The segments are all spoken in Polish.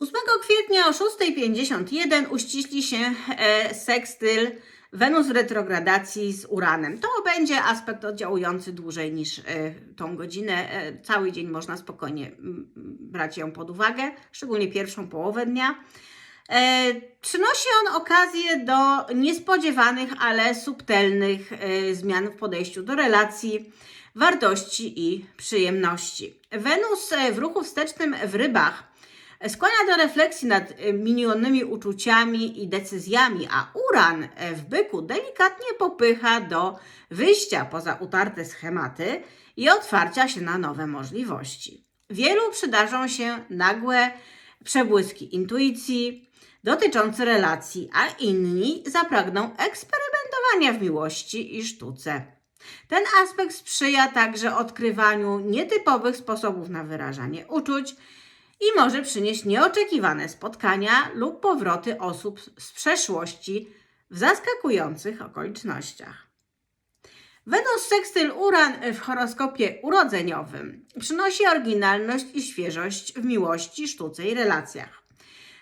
8 kwietnia o 6.51 uściśli się e, sekstyl Wenus w retrogradacji z Uranem. To będzie aspekt oddziałujący dłużej niż e, tą godzinę. E, cały dzień można spokojnie brać ją pod uwagę, szczególnie pierwszą połowę dnia. Przynosi on okazję do niespodziewanych, ale subtelnych zmian w podejściu do relacji, wartości i przyjemności. Wenus w ruchu wstecznym w rybach skłania do refleksji nad e, minionymi uczuciami i decyzjami, a Uran e, w byku delikatnie popycha do wyjścia poza utarte schematy i otwarcia się na nowe możliwości. Wielu przydarzą się nagłe przebłyski intuicji dotyczące relacji, a inni zapragną eksperymentowania w miłości i sztuce. Ten aspekt sprzyja także odkrywaniu nietypowych sposobów na wyrażanie uczuć i może przynieść nieoczekiwane spotkania lub powroty osób z przeszłości w zaskakujących okolicznościach. Wenus sekstyl Uran w horoskopie urodzeniowym przynosi oryginalność i świeżość w miłości, sztuce i relacjach.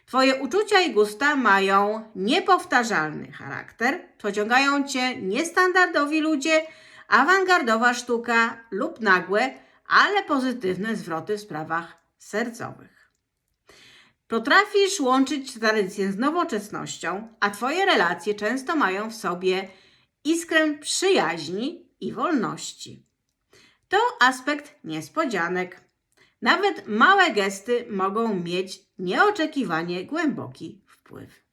Twoje uczucia i gusta mają niepowtarzalny charakter, pociągają cię niestandardowi ludzie, awangardowa sztuka lub nagłe, ale pozytywne zwroty w sprawach sercowych. Potrafisz łączyć tradycję z nowoczesnością, a Twoje relacje często mają w sobie iskrę przyjaźni i wolności. To aspekt niespodzianek. Nawet małe gesty mogą mieć nieoczekiwanie głęboki wpływ.